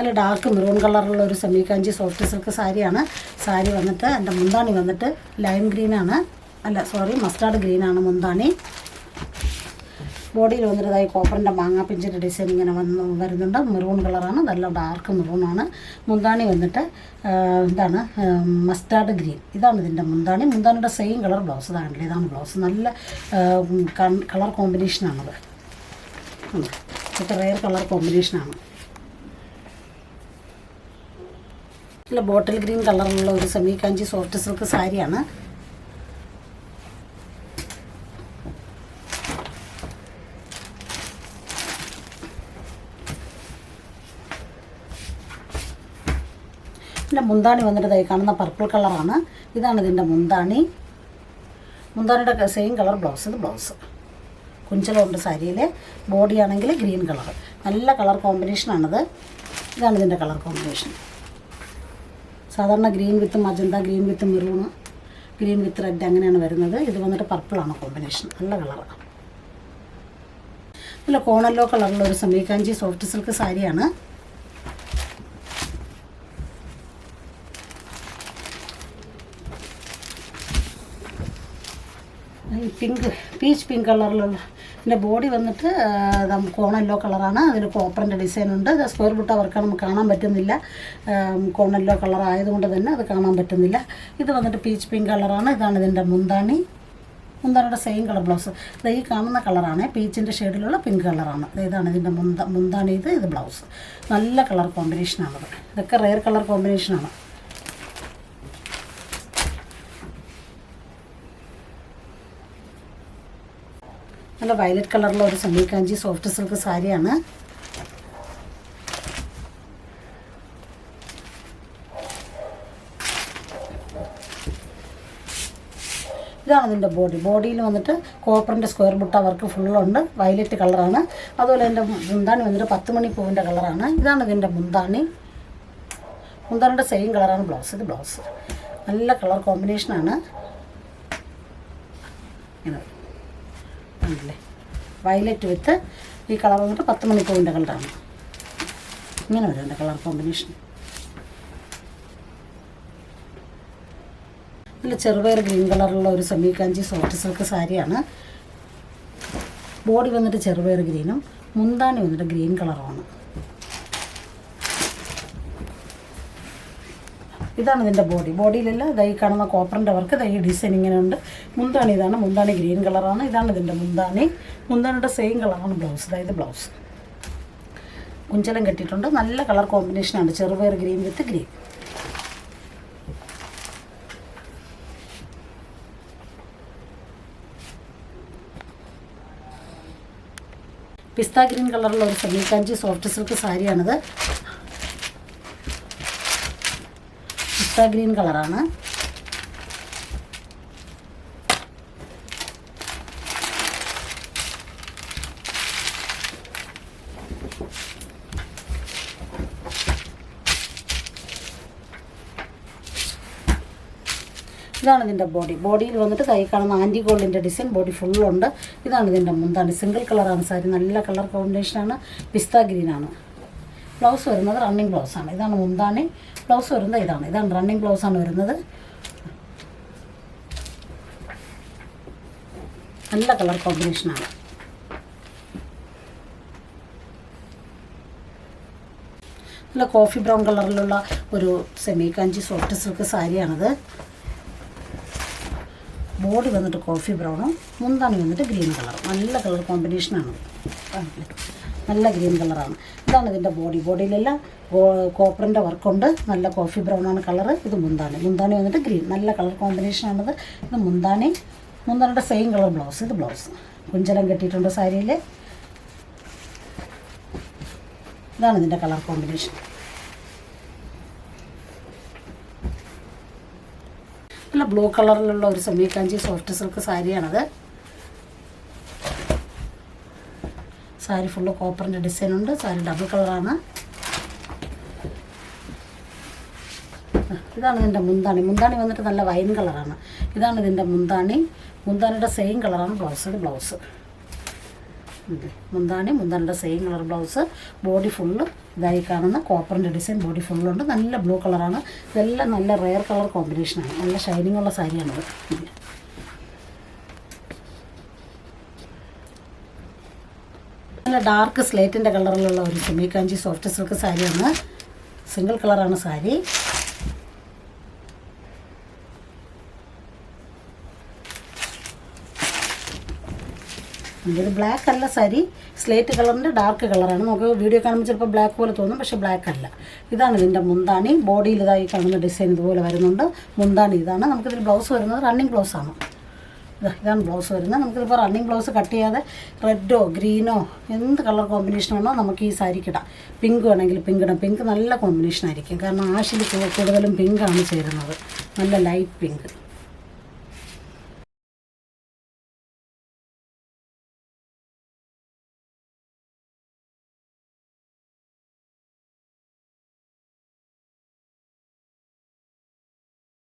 നല്ല dark maroon കളറുള്ള ഒരു സെമി കാഞ്ചി സോഫ്റ്റ് സിൽക്ക് സാരിയാണ്. സാരി വന്നിട്ട് എന്റെ മുന്താണി വന്നിട്ട് ലൈം ഗ്രീനാണ് അല്ല സോറി മസ്റ്റാർഡ് ഗ്രീനാണ് മുന്താണി. ബോഡിയിൽ വന്നിട്ടതായി കോപ്പറിന്റെ മാങ്ങാ പിഞ്ചിന്റെ ഡിസൈൻ ഇങ്ങനെ വന്ന് വരുന്നുണ്ട്. മെറൂൺ കളറാണ് നല്ല ഡാർക്ക് മെറൂണാണ് മുന്താണി വന്നിട്ട് എന്താണ് മസ്റ്റാർഡ് ഗ്രീൻ ഇതാണ് ഇതിന്റെ മുന്താണി. മുന്താണിയുടെ സെയിം കളർ ബ്ലൗസ് ഇതാണല്ലേ ഇതാണ് ബ്ലൗസ് നല്ല കളർ കോമ്പിനേഷനാണത് ഇത്ര റെയർ കളർ കോമ്പിനേഷനാണ് നല്ല ബോട്ടിൽ ഗ്രീൻ കളറിലുള്ള ഒരു സെമി കാഞ്ചി സോഫ്റ്റ് സിൽക്ക് സാരിയാണ്. ഇതിന്റെ മുന്താണി വന്നിട്ട് തൈ കാണുന്ന പർപ്പിൾ കളറാണ് ഇതാണ് ഇതിന്റെ മുന്താണി. മുന്താണിയുടെ സെയിം കളർ ബ്ലൗസ് ഇത് ബ്ലൗസ് കുഞ്ചലുണ്ട് സാരിയിൽ ബോഡിയാണെങ്കിൽ ഗ്രീൻ കളർ നല്ല കളർ കോമ്പിനേഷനാണിത് ഇതാണ് ഇതിന്റെ കളർ കോമ്പിനേഷൻ സാധാരണ green with magenta green with maroon green with red അങ്ങനെയാണ് വരുന്നത്. ഇത് വന്നിട്ട് പർപ്പിളാണ് കോമ്പിനേഷൻ നല്ല കളറാണ് നല്ല കോണല്ലോ കളറുള്ള ഒരു സമീകാഞ്ചി സോഫ്റ്റ് സിൽക്ക് സാരിയാണ്. പിങ്ക് പീച്ച് പിങ്ക് കളറിലുള്ള ഇതിന്റെ ബോഡി വന്നിട്ട് കോൺ യെല്ലോ കളറാണ്. അതിൽ കോപ്പറിന്റെ ഡിസൈൻ ഇത് സ്ക്വയർ ബുട്ട വർക്ക് നമുക്ക് കാണാൻ പറ്റുന്നില്ല. കോൺ യെല്ലോ കളർ ആയതുകൊണ്ട് തന്നെ അത് കാണാൻ പറ്റുന്നില്ല. ഇത് വന്നിട്ട് പീച്ച് പിങ്ക് കളറാണ്. ഇതാണ് ഇതിന്റെ മുന്താണി. മുന്താണിയുടെ സെയിം കളർ ബ്ലൗസ് ഇത് ഈ കാണുന്ന കളറാണ്. പീച്ചിന്റെ ഷെയ്ഡിലുള്ള പിങ്ക് കളറാണ്. ഇതാണ് ഇതിന്റെ മുന്ത മുന്താണി ഇത് ഇത് ബ്ലൗസ് നല്ല കളർ കോമ്പിനേഷനാണത് ഇതൊക്കെ റെയർ കളർ കോമ്പിനേഷനാണ് നല്ല വയലറ്റ് കളറിലുള്ള ഒരു സെമി കാഞ്ചി സോഫ്റ്റ് സിൽക്ക് സാരിയാണ്. ഇതാണ് ഇതിന്റെ ബോഡി ബോഡിയിൽ വന്നിട്ട് കോപ്പറിന്റെ സ്ക്വയർ ബുട്ട വർക്ക് ഫുള്ളുണ്ട് വയലറ്റ് കളറാണ് അതുപോലെ എന്റെ മുന്താണി വന്നിട്ട് പത്ത് മണി പൂവിന്റെ കളറാണ് ഇതാണ് ഇതിന്റെ മുന്താണി. മുന്താണിയുടെ സെയിം കളറാണ് ബ്ലൗസ് ഇത് ബ്ലൗസ് നല്ല കളർ കോമ്പിനേഷനാണ് ഇങ്ങനെ. ആണല്ലേ വയലറ്റ് വിത്ത് ഈ കളർ വന്നിട്ട് പത്ത് മണിപ്പൂവിന്റെ കളറാണ് ഇങ്ങനെ വരും എന്റെ കളർ കോമ്പിനേഷൻ നല്ല ചെറുപയർ ഗ്രീൻ കളറുള്ള ഒരു സെമി കാഞ്ചി സോഫ്റ്റ് സിൽക്ക് സാരിയാണ്. ബോഡി വന്നിട്ട് ചെറുപയർ ഗ്രീനും മുന്താണി വന്നിട്ട് ഗ്രീൻ കളറുമാണ് ഇതാണ് ഇതിന്റെ ബോഡി. ബോഡിയിലല്ല ഇതാ ഈ കാണുന്ന കോപ്പറിന്റെ വർക്ക് ഇതാ ഈ ഡിസൈൻ ഇങ്ങനെ ഉണ്ട് മുന്താണി ഇതാണ്. മുന്താണി ഗ്രീൻ കളറാണ്. ഇതാണ് ഇതിന്റെ മുന്താണി. മുന്താണിയുടെ സെയിം കളറാണ് ബ്ലൗസ്. അതായത് ബ്ലൗസ്. കുഞ്ചലം കെട്ടിയിട്ടുണ്ട്. നല്ല കളർ കോമ്പിനേഷനാണ് ചെറുപയർ ഗ്രീൻ വിത്ത് ഗ്രീൻ. പിസ്ത ഗ്രീൻ കളറുള്ള ഒരു സെമി കാഞ്ചി സോഫ്റ്റ് സിൽക്ക് സാരിയാണിത്. ഗ്രീൻ കളറാണ്. ഇതാണ് ഇതിന്റെ ബോഡി. ബോഡിയിൽ വന്നിട്ട് കൈ കാണുന്ന ആന്റി ഗോൾഡിന്റെ ഡിസൈൻ ബോഡി ഫുള്ളുണ്ട് ഇതാണ് ഇതിന്റെ മുന്താണ്. സിംഗിൾ കളറാണ് സാരി. നല്ല കളർ കോമ്പിനേഷനാണ്. പിസ്ത ഗ്രീനാണ്. ബ്ലൗസ് വരുന്നത് റണ്ണിങ് ബ്ലൗസാണ് ഇതാണ് മുന്താണി. ബ്ലൗസ് വരുന്നത് ഇതാണ്. ഇതാണ് റണ്ണിങ് ബ്ലൗസാണ് വരുന്നത്. നല്ല കളർ കോമ്പിനേഷനാണ് നല്ല കോഫി ബ്രൗൺ കളറിലുള്ള ഒരു സെമി കാഞ്ചി സോഫ്റ്റ് സിൽക്ക് സാരിയാണിത് ബോഡി വന്നിട്ട് കോഫി ബ്രൗണും മുന്താണി വന്നിട്ട് ഗ്രീൻ കളറും നല്ല കളർ കോമ്പിനേഷനാണ്? നല്ല ഗ്രീൻ കളറാണ്. ഇതാണ് ഇതിന്റെ ബോഡി. ബോഡിയിലെല്ലാം കോപ്പറിന്റെ വർക്കുണ്ട്. നല്ല കോഫി ബ്രൗൺ ആണ് കളറ്. ഇത് മുന്താണി. മുന്താണി വന്നിട്ട് ഗ്രീൻ. നല്ല കളർ കോമ്പിനേഷനാണിത് ഇത് മുന്താണി. മുന്താണിയുടെ സെയിം കളർ ബ്ലൗസ്. ഇത് ബ്ലൗസ്. കുഞ്ചലം കെട്ടിയിട്ടുണ്ട് സാരിയിൽ ഇതാണ് ഇതിന്റെ കളർ കോമ്പിനേഷൻ. നല്ല ബ്ലൂ കളറിലുള്ള ഒരു സെമി കാഞ്ചി സോഫ്റ്റ് സിൽക്ക് സാരിയാണത്. സാരി ഫുള്ള് കോപ്പറിന്റെ ഡിസൈൻ ഉണ്ട്. സാരി ഡബിൾ കളറാണ് ഇതാണ് ഇതിന്റെ മുന്താണി. മുന്താണി വന്നിട്ട് നല്ല വൈൻ കളറാണ് ഇതാണ് ഇതിന്റെ മുന്താണി. മുന്താണിയുടെ സെയിം കളറാണ് ബ്ലൗസ് ബ്ലൗസ് മുന്താണി മുന്താണിയുടെ same colour blouse body full ഇതായി കാണുന്ന കോപ്പറിന്റെ ഡിസൈൻ ബോഡി ഫുള്ളുണ്ട് നല്ല ബ്ലൂ കളറാണ് ഇതെല്ലാം നല്ല റെയർ കളർ കോമ്പിനേഷനാണ് നല്ല ഷൈനിങ് ഉള്ള സാരിയാണിത് നല്ല ഡാർക്ക് സ്ലേറ്റിന്റെ കളറിലുള്ള ഒരു സെമി കാഞ്ചി സോഫ്റ്റ് സിൽക്ക് സാരിയാണ് സിംഗിൾ കളറാണ് സാരി ഇത് ബ്ലാക്ക് അല്ല സാരി സ്ലേറ്റ് കളറിന്റെ ഡാർക്ക് കളറാണ് നമുക്ക് വീഡിയോ കാണുമ്പോൾ ചിലപ്പോൾ ബ്ലാക്ക് പോലെ തോന്നും പക്ഷെ ബ്ലാക്ക് അല്ല. ഇതാണ് ഇതിന്റെ മുന്താണി. ബോഡിയിൽ ഇതായി കാണുന്ന ഡിസൈൻ ഇതുപോലെ വരുന്നുണ്ട്. മുന്താണി ഇതാണ്. നമുക്കിതിൽ ബ്ലൗസ് വരുന്നത് റണ്ണിങ് ബ്ലൗസ് ആണ്. ഇതാ ഇതാണ് ബ്ലൗസ് വരുന്നത്. നമുക്കിപ്പോൾ റണ്ണിങ് ബ്ലൗസ് കട്ട് ചെയ്യാതെ റെഡോ ഗ്രീനോ എന്ത് കളർ കോമ്പിനേഷൻ വേണോ നമുക്ക് ഈ സാരിക്ക് ഇടാം പിങ്ക് വേണമെങ്കിൽ പിങ്ക് ഇടാം. പിങ്ക് നല്ല കോമ്പിനേഷൻ ആയിരിക്കും. കാരണം ആഷിൽ കൂടുതലും പിങ്കാണ് ചേരുന്നത്. നല്ല ലൈറ്റ് പിങ്ക്